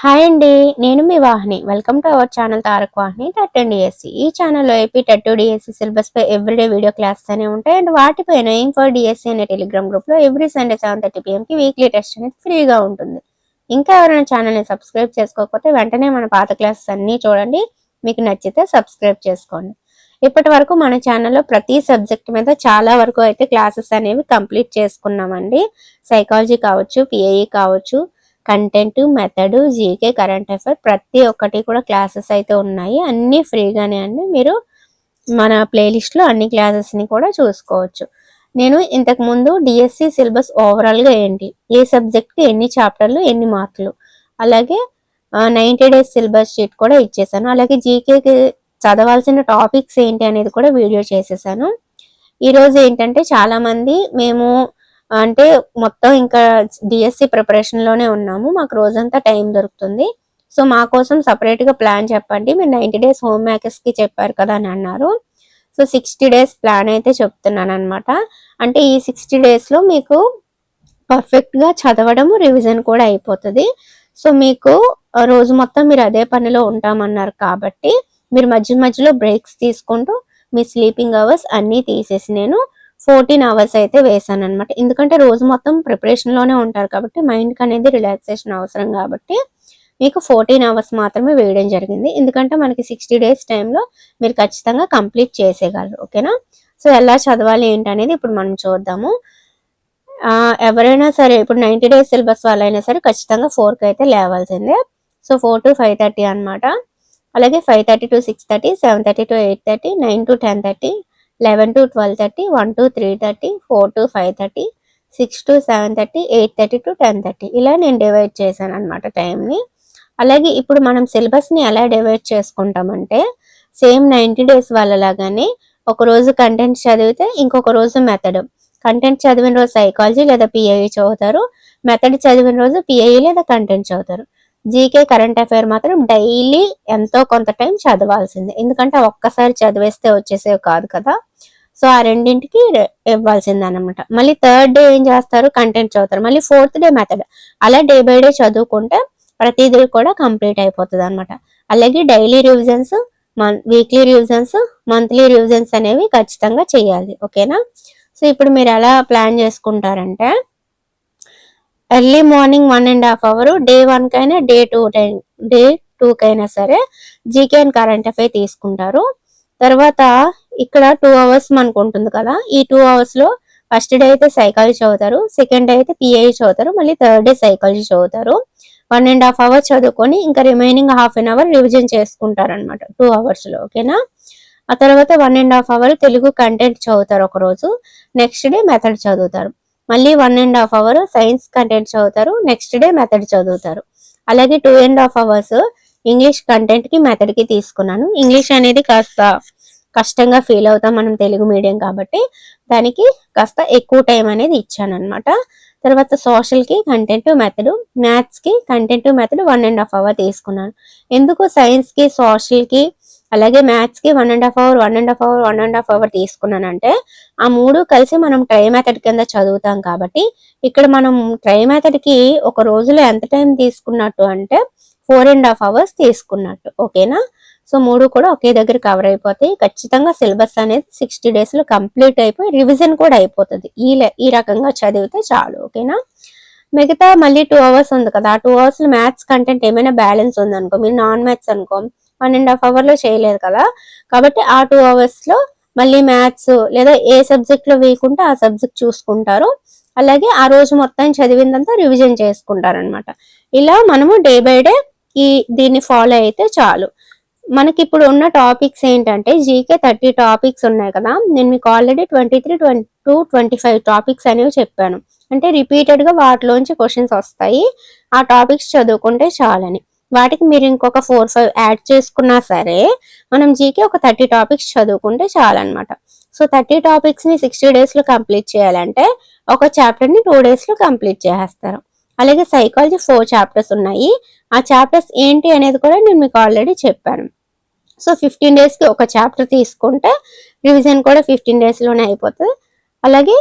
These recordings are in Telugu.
హాయ్ అండి నేను మీ Vahini. Welcome to our channel Tarak Vahini TET and DSC ఈ ఛానల్లో ఏపీ టెట్ డిఎస్సి సిలబస్ పై ఎవ్రీడే వీడియో క్లాసెస్ అనే ఉంటాయి. అండ్ వాటిపైన ఏం ఫర్ డిఎస్సి అనే టెలిగ్రామ్ గ్రూప్లో ఎవ్రీ సండే సెవెన్ థర్టీ పిఎంకి వీక్లీ టెస్ట్ అనేది ఫ్రీగా ఉంటుంది. ఇంకా ఎవరైనా ఛానల్ని సబ్స్క్రైబ్ చేసుకోకపోతే వెంటనే మన పాత క్లాసెస్ అన్నీ చూడండి. మీకు నచ్చితే సబ్స్క్రైబ్ చేసుకోండి. ఇప్పటి వరకు మన ఛానల్లో ప్రతి సబ్జెక్ట్ మీద చాలా వరకు అయితే క్లాసెస్ అనేవి కంప్లీట్ చేసుకున్నామండి. సైకాలజీ కావచ్చు పిఏఈ కావచ్చు content method G K current affair ప్రతి ఒక్కటి కూడా క్లాసెస్ అయితే ఉన్నాయి. అన్ని ఫ్రీగానే అండి. మీరు మన ప్లేలిస్ట్లో అన్ని క్లాసెస్ని కూడా చూసుకోవచ్చు. నేను ఇంతకు ముందు డిఎస్సి సిలబస్ ఓవరాల్గా ఏంటి ఏ సబ్జెక్ట్కి ఎన్ని చాప్టర్లు ఎన్ని మార్కులు అలాగే నైంటీ డేస్ సిలబస్ షీట్ కూడా ఇచ్చేసాను. అలాగే జీకేకి చదవాల్సిన టాపిక్స్ ఏంటి అనేది కూడా వీడియో చేసేసాను. ఈరోజు ఏంటంటే చాలామంది మేము అంటే మొత్తం ఇంకా డిఎస్సి ప్రిపరేషన్లోనే ఉన్నాము. మాకు రోజంతా టైం దొరుకుతుంది. సో మా కోసం సపరేట్గా ప్లాన్ చెప్పండి. మీరు నైన్టీ డేస్ హోమ్ మేకర్స్కి చెప్పారు కదా అని అన్నారు. సో సిక్స్టీ డేస్ ప్లాన్ అయితే చెప్తున్నాను అనమాట అంటే ఈ సిక్స్టీ డేస్లో మీకు పర్ఫెక్ట్గా చదవడము రివిజన్ కూడా అయిపోతుంది. సో మీకు రోజు మొత్తం మీరు అదే పనిలో ఉంటామన్నారు కాబట్టి మీరు మధ్య మధ్యలో బ్రేక్స్ తీసుకుంటూ మీ స్లీపింగ్ అవర్స్ అన్నీ తీసేసి నేను ఫోర్టీన్ అవర్స్ అయితే వేసాను అనమాట ఎందుకంటే రోజు మొత్తం ప్రిపరేషన్లోనే ఉంటారు కాబట్టి మైండ్కి అనేది రిలాక్సేషన్ అవసరం కాబట్టి మీకు ఫోర్టీన్ అవర్స్ మాత్రమే వేయడం జరిగింది. ఎందుకంటే మనకి సిక్స్టీ డేస్ టైంలో మీరు ఖచ్చితంగా కంప్లీట్ చేసేయగలరు. ఓకేనా సో ఎలా చదవాలి ఏంటి అనేది ఇప్పుడు మనం చూద్దాము. ఎవరైనా సరే ఇప్పుడు నైంటీ డేస్ సిలబస్ వాళ్ళైనా సరే ఖచ్చితంగా ఫోర్కి అయితే లేవాల్సిందే. So four to five thirty అనమాట అలాగే five thirty to six thirty seven thirty to eight thirty nine to ten thirty eleven to twelve thirty one to three thirty four to five thirty six to seven thirty eight thirty to ten thirty. ఇలా నేను డివైడ్ చేశాను అనమాట టైంని. అలాగే ఇప్పుడు మనం సిలబస్ని ఎలా డివైడ్ చేసుకుంటామంటే సేమ్ నైంటీ డేస్ వాళ్ళలాగానే ఒక రోజు కంటెంట్ చదివితే ఇంకొక రోజు మెథడ్. కంటెంట్ చదివిన రోజు సైకాలజీ లేదా పిఐ చదువుతారు. మెథడ్ చదివిన రోజు పిఐ లేదా కంటెంట్ చదువుతారు. జీకే కరెంట్ అఫైర్ మాత్రం డైలీ ఎంతో కొంత టైం చదవాల్సిందే. ఎందుకంటే ఒక్కసారి చదివేస్తే వచ్చేసేవి కాదు కదా. సో ఆ రెండింటికి ఇవ్వాల్సిందే అనమాట మళ్ళీ థర్డ్ డే ఏం చేస్తారు? కంటెంట్ చదువుతారు. మళ్ళీ ఫోర్త్ డే మెథడ్. అలా డే బై డే చదువుకుంటే ప్రతిదీ కూడా కంప్లీట్ అయిపోతుంది అనమాట అలాగే daily revisions weekly revisions monthly revisions అనేవి ఖచ్చితంగా చేయాలి. ఓకేనా? సో ఇప్పుడు మీరు ఎలా plan చేసుకుంటారంటే early morning one and half hour day one కైనా డే టూ డే టూ కైనా సరే జీకే అండ్ కరెంట్ అఫైర్ తీసుకుంటారు. తర్వాత ఇక్కడ టూ అవర్స్ మనకు ఉంటుంది కదా ఈ టూ అవర్స్లో ఫస్ట్ డే అయితే సైకాలజీ చదువుతారు సెకండ్ డే అయితే పిఐ చదువుతారు మళ్ళీ థర్డ్ డే సైకాలజీ చదువుతారు. వన్ అండ్ హాఫ్ అవర్ చదువుకొని ఇంకా remaining half an hour revision చేసుకుంటారు అనమాట టూ అవర్స్లో ఓకేనా? ఆ తర్వాత one and half hour Telugu content చదువుతారు ఒక రోజు నెక్స్ట్ డే మెథడ్ చదువుతారు. మళ్ళీ one and half hour science content చదువుతారు నెక్స్ట్ డే మెథడ్ చదువుతారు. అలాగే two and half hours English కంటెంట్కి మెథడ్కి తీసుకున్నాను. ఇంగ్లీష్ అనేది కాస్త కష్టంగా ఫీల్ అవుతాం మనం తెలుగు మీడియం కాబట్టి దానికి కాస్త ఎక్కువ టైం అనేది ఇచ్చాను అనమాట తర్వాత సోషల్కి content method మ్యాథ్స్కి content method one and half hour తీసుకున్నాను. ఎందుకు సైన్స్కి సోషల్కి అలాగే మ్యాథ్స్కి one and half hour one and half hour one and half hour తీసుకున్నానంటే ఆ మూడు కలిసి మనం ట్రై మెథడ్ కింద చదువుతాం కాబట్టి ఇక్కడ మనం ట్రై మెథడ్కి ఒక రోజులో ఎంత టైం తీసుకున్నట్టు అంటే ఫోర్ అండ్ హాఫ్ అవర్స్ తీసుకున్నట్టు. ఓకేనా సో మూడు కూడా ఒకే దగ్గర కవర్ అయిపోతాయి. ఖచ్చితంగా సిలబస్ అనేది సిక్స్టీ డేస్లో కంప్లీట్ అయిపోయి రివిజన్ కూడా అయిపోతుంది. ఈ ఈ రకంగా చదివితే చాలు. ఓకేనా మిగతా మళ్ళీ టూ అవర్స్ ఉంది కదా. ఆ టూ అవర్స్లో మ్యాథ్స్ కంటెంట్ ఏమైనా బ్యాలెన్స్ ఉంది అనుకో మీరు నాన్ మ్యాథ్స్ అనుకో వన్ అండ్ హాఫ్ అవర్లో చేయలేదు కదా. కాబట్టి ఆ టూ అవర్స్లో మళ్ళీ మ్యాథ్స్ లేదా ఏ సబ్జెక్ట్లో వేయకుంటే ఆ సబ్జెక్ట్ చూసుకుంటారు. అలాగే ఆ రోజు మొత్తం చదివిందంతా రివిజన్ చేసుకుంటారు అనమాట ఇలా మనము డే బై డే ఈ దీన్ని ఫాలో అయితే చాలు. మనకి ఇప్పుడు ఉన్న టాపిక్స్ ఏంటంటే జీకే థర్టీ టాపిక్స్ ఉన్నాయి కదా. నేను మీకు already twenty three twenty two twenty five topics అనేవి చెప్పాను. అంటే రిపీటెడ్గా వాటిలోంచి క్వశ్చన్స్ వస్తాయి. ఆ టాపిక్స్ చదువుకుంటే చాలని. వాటికి మీరు ఇంకొక ఫోర్ ఫైవ్ యాడ్ చేసుకున్నా సరే మనం జీకే ఒక థర్టీ టాపిక్స్ చదువుకుంటే చాలన్నమాట. సో థర్టీ టాపిక్స్ని సిక్స్టీ డేస్లో కంప్లీట్ చేయాలంటే ఒక చాప్టర్ని టూ డేస్లో కంప్లీట్ చేసేస్తారు. అలాగే సైకాలజీ ఫోర్ చాప్టర్స్ ఉన్నాయి. ఆ చాప్టర్స్ ఏంటి అనేది కూడా నేను మీకు ఆల్రెడీ చెప్పాను. సో ఫిఫ్టీన్ డేస్కి ఒక చాప్టర్ తీసుకుంటే రివిజన్ కూడా ఫిఫ్టీన్ డేస్లోనే అయిపోతుంది. అలాగే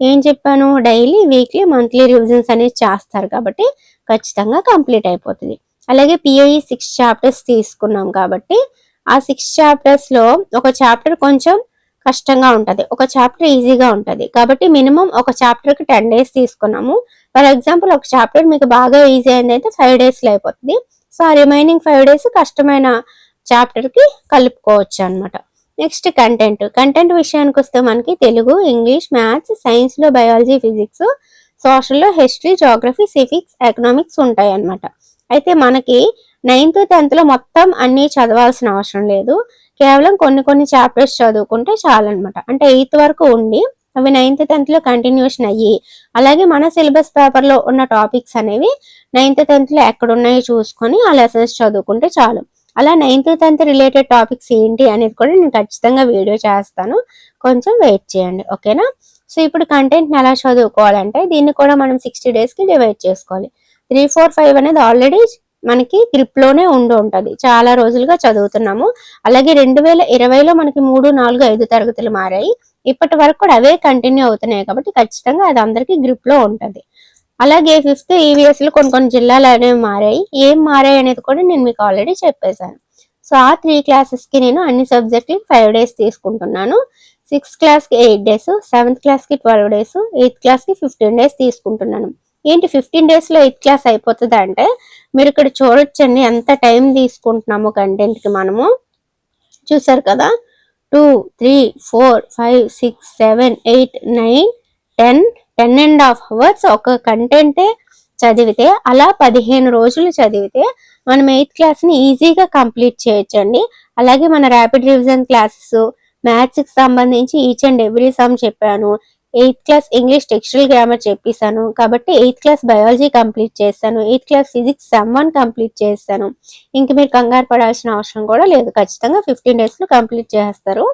ఏం చెప్పాను? డైలీ వీక్లీ మంత్లీ రివిజన్స్ అనేది చేస్తారు కాబట్టి ఖచ్చితంగా కంప్లీట్ అయిపోతుంది. అలాగే పిఐఈ సిక్స్ చాప్టర్స్ తీసుకున్నాం కాబట్టి ఆ సిక్స్ చాప్టర్స్లో ఒక చాప్టర్ కొంచెం కష్టంగా ఉంటది. ఒక చాప్టర్ ఈజీగా ఉంటది. కాబట్టి మినిమం ఒక చాప్టర్కి టెన్ డేస్ తీసుకున్నాము. ఫర్ ఎగ్జాంపుల్ ఒక చాప్టర్ మీకు బాగా ఈజీ అయింది అయితే ఫైవ్ డేస్లో అయిపోతుంది. సో ఆ రిమైనింగ్ ఫైవ్ డేస్ కష్టమైన చాప్టర్కి కలుపుకోవచ్చు అనమాట నెక్స్ట్ కంటెంట్ కంటెంట్ విషయానికి వస్తే మనకి తెలుగు ఇంగ్లీష్ మ్యాథ్స్ సైన్స్లో బయాలజీ ఫిజిక్స్ సోషల్లో హిస్టరీ జోగ్రఫీ సివిక్స్ ఎకనామిక్స్ ఉంటాయి అన్నమాట అయితే మనకి నైన్త్ టెన్త్లో మొత్తం అన్ని చదవాల్సిన అవసరం లేదు. కేవలం కొన్ని కొన్ని చాప్టర్స్ చదువుకుంటే చాలన్నమాట. అంటే ఎయిత్ వరకు ఉండి అవి నైన్త్ టెన్త్లో కంటిన్యూషన్ అయ్యి అలాగే మన సిలబస్ పేపర్లో ఉన్న టాపిక్స్ అనేవి నైన్త్ టెన్త్లో ఎక్కడున్నాయో చూసుకొని ఆ లెసన్స్ చదువుకుంటే చాలు. అలా నైన్త్ టెన్త్ రిలేటెడ్ టాపిక్స్ ఏంటి అనేది కూడా నేను ఖచ్చితంగా వీడియో చేస్తాను. కొంచెం వెయిట్ చేయండి ఓకేనా సో ఇప్పుడు కంటెంట్ని ఎలా చదువుకోవాలంటే దీన్ని కూడా మనం సిక్స్టీ డేస్కి డివైడ్ చేసుకోవాలి. త్రీ ఫోర్ ఫైవ్ అనేది ఆల్రెడీ మనకి గ్రిప్లోనే ఉండి ఉంటది. చాలా రోజులుగా చదువుతున్నాము. అలాగే రెండు వేల ఇరవైలో మనకి మూడు నాలుగు ఐదు తరగతులు మారాయి. ఇప్పటి వరకు కూడా అవే కంటిన్యూ అవుతున్నాయి కాబట్టి ఖచ్చితంగా అది అందరికి గ్రిప్లో ఉంటది. అలాగే ఫిఫ్త్ ఈవీఎస్లు కొన్ని కొన్ని జిల్లాలు అనేవి మారాయి. ఏం మారాయి అనేది కూడా నేను మీకు ఆల్రెడీ చెప్పేశాను. సో ఆ త్రీ క్లాసెస్కి నేను అన్ని సబ్జెక్టులు ఫైవ్ డేస్ తీసుకుంటున్నాను. సిక్స్త్ క్లాస్కి ఎయిట్ డేస్ సెవెంత్ క్లాస్కి ట్వెల్వ్ డేస్ ఎయిత్ క్లాస్కి ఫిఫ్టీన్ డేస్ తీసుకుంటున్నాను. ఏంటి ఫిఫ్టీన్ డేస్లో ఎయిత్ క్లాస్ అయిపోతుంది అంటే మీరు ఇక్కడ చూడొచ్చండి ఎంత టైం తీసుకుంటున్నాము కంటెంట్కి మనము. చూసారు కదా? Two three four five six seven eight nine ten ten and half hours ఒక కంటెంటే చదివితే అలా పదిహేను రోజులు చదివితే మనం ఎయిత్ క్లాస్ని ఈజీగా కంప్లీట్ చేయొచ్చండి. అలాగే మన ర్యాపిడ్ రివిజన్ క్లాసెస్ మ్యాథ్స్కి సంబంధించి ఈచ్ అండ్ ఎవ్రీ సమ్ చెప్పాను. Eighth class English textual grammar చెప్పేశాను కాబట్టి ఎయిత్ క్లాస్ బయాలజీ కంప్లీట్ చేస్తాను. Eighth class physics some one complete చేస్తాను. ఇంక మీరు కంగారు పడాల్సిన అవసరం కూడా లేదు. ఖచ్చితంగా ఫిఫ్టీన్ డేస్లో కంప్లీట్ చేస్తారు.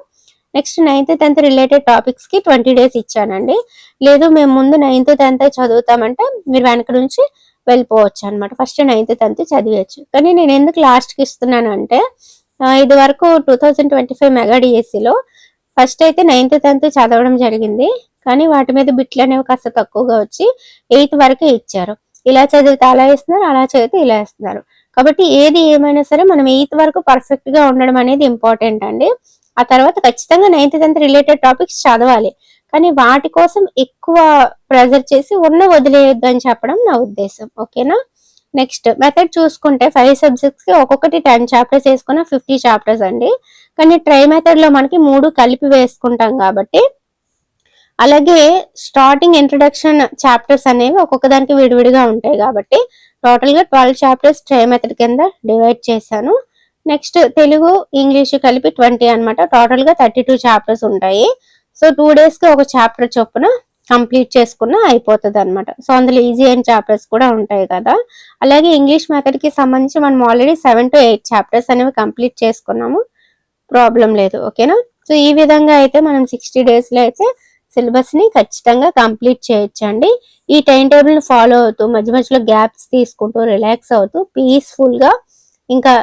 నెక్స్ట్ నైన్త్ టెన్త్ రిలేటెడ్ టాపిక్స్కి ట్వంటీ డేస్ ఇచ్చానండి. లేదు మేము ముందు నైన్త్ టెన్త్ చదువుతామంటే మీరు వెనక నుంచి వెళ్ళిపోవచ్చు అనమాట ఫస్ట్ నైన్త్ టెన్త్ చదివచ్చు కానీ నేను ఎందుకు లాస్ట్కి ఇస్తున్నాను అంటే ఇది వరకు two thousand twenty five mega డిఎస్సిలో ఫస్ట్ అయితే నైన్త్ టెన్త్ చదవడం జరిగింది. కానీ వాటి మీద బిట్లు అనేవి కాస్త తక్కువగా వచ్చి ఎయిత్ వరకే ఇచ్చారు. ఇలా చదివితే అలా ఇస్తున్నారు అలా చదివితే ఇలా ఇస్తున్నారు కాబట్టి ఏది ఏమైనా సరే మనం ఎయిత్ వరకు పర్ఫెక్ట్గా ఉండడం అనేది ఇంపార్టెంట్ అండి. ఆ తర్వాత ఖచ్చితంగా నైన్త్ టెన్త్ రిలేటెడ్ టాపిక్స్ చదవాలి. కానీ వాటి కోసం ఎక్కువ ప్రెజర్ చేసి ఉన్న వదిలేయొద్దు అని చెప్పడం నా ఉద్దేశం. ఓకేనా నెక్స్ట్ మెథడ్ చూసుకుంటే ఫైవ్ సబ్జెక్ట్స్కి ఒక్కొక్కటి టెన్ చాప్టర్స్ వేసుకున్న ఫిఫ్టీ చాప్టర్స్ అండి. కానీ ట్రై మెథడ్లో మనకి మూడు కలిపి వేసుకుంటాం కాబట్టి అలాగే స్టార్టింగ్ ఇంట్రడక్షన్ చాప్టర్స్ అనేవి ఒక్కొక్క దానికి విడివిడిగా ఉంటాయి కాబట్టి టోటల్గా ట్వెల్వ్ చాప్టర్స్ ట్రై మెథడ్ కింద డివైడ్ చేశాను. నెక్స్ట్ తెలుగు ఇంగ్లీష్ కలిపి ట్వంటీ అనమాట టోటల్గా థర్టీ టూ చాప్టర్స్ ఉంటాయి. సో టూ డేస్కి ఒక చాప్టర్ చొప్పున కంప్లీట్ చేసుకున్న అయిపోతుంది అనమాట సో అందులో ఈజీ అయిన చాప్టర్స్ కూడా ఉంటాయి కదా. అలాగే ఇంగ్లీష్ మెథడ్కి సంబంధించి మనం already seven to eight chapters అనేవి కంప్లీట్ చేసుకున్నాము. ప్రాబ్లం లేదు ఓకేనా సో ఈ విధంగా అయితే మనం సిక్స్టీ డేస్లో అయితే సిలబస్ని ఖచ్చితంగా కంప్లీట్ చేయొచ్చండి. ఈ టైం టేబుల్ ఫాలో అవుతూ మధ్య మధ్యలో గ్యాప్స్ తీసుకుంటూ రిలాక్స్ అవుతూ పీస్ఫుల్గా ఇంకా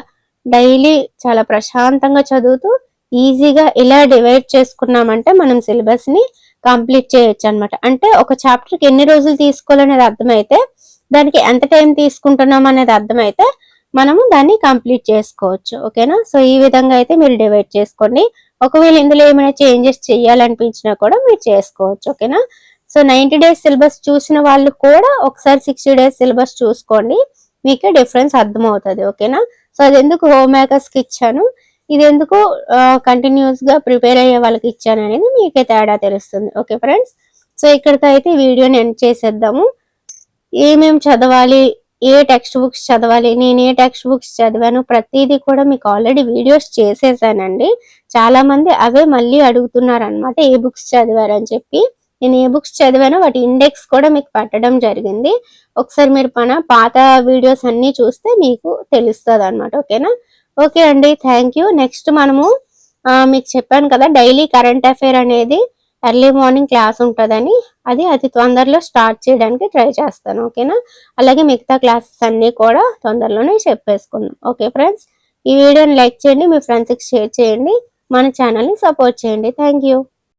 డైలీ చాలా ప్రశాంతంగా చదువుతూ ఈజీగా ఇలా డివైడ్ చేసుకున్నామంటే మనం సిలబస్ని కంప్లీట్ చేయొచ్చు అనమాట అంటే ఒక చాప్టర్కి ఎన్ని రోజులు తీసుకోవాలనేది అర్థమైతే దానికి ఎంత టైం తీసుకుంటున్నాం అనేది అర్థమైతే మనము దాన్ని కంప్లీట్ చేసుకోవచ్చు. ఓకేనా? సో ఈ విధంగా అయితే మీరు డివైడ్ చేసుకోండి. ఒకవేళ ఇందులో ఏమైనా చేంజెస్ చేయాలనిపించినా కూడా మీరు చేసుకోవచ్చు ఓకేనా? సో నైన్టీ డేస్ సిలబస్ చూసిన వాళ్ళు కూడా ఒకసారి సిక్స్టీ డేస్ సిలబస్ చూసుకోండి మీకే డిఫరెన్స్ అర్థమవుతుంది ఓకేనా? సో అది ఎందుకు హోమ్ మేకర్స్కి ఇచ్చాను? ఇది ఎందుకు కంటిన్యూస్గా ప్రిపేర్ అయ్యే వాళ్ళకి ఇచ్చాను అనేది మీకే తేడా తెలుస్తుంది ఓకే ఫ్రెండ్స్? సో ఇక్కడితో అయితే వీడియోని ఎండ్ చేసేద్దాము. ఏమేమి చదవాలి ఏ టెక్స్ట్ బుక్స్ చదవాలి? నేను ఏ టెక్స్ట్ బుక్స్ చదివాను? ప్రతిదీ కూడా మీకు ఆల్రెడీ వీడియోస్ చేసేసానండి. చాలా మంది అవే మళ్ళీ అడుగుతున్నారు అనమాట ఏ బుక్స్ చదివారని చెప్పి. నేను ఏ బుక్స్ చదివానో వాటి ఇండెక్స్ కూడా మీకు పెట్టడం జరిగింది. ఒకసారి మీరు మన పాత వీడియోస్ అన్ని చూస్తే మీకు తెలుస్తుంది అనమాట ఓకేనా? ఓకే అండి థ్యాంక్ యూ నెక్స్ట్ మనము మీకు చెప్పాను కదా డైలీ కరెంట్ అఫైర్ అనేది ఎర్లీ మార్నింగ్ క్లాస్ ఉంటుందని. అది అతి తొందరలో స్టార్ట్ చేయడానికి ట్రై చేస్తాను ఓకేనా? అలాగే మిగతా క్లాసెస్ అన్నీ కూడా తొందరలోనే చెప్పేసుకుందాం ఓకే ఫ్రెండ్స్ ఈ వీడియోని లైక్ చేయండి మీ ఫ్రెండ్స్కి షేర్ చేయండి మన ఛానల్ని సపోర్ట్ చేయండి. థ్యాంక్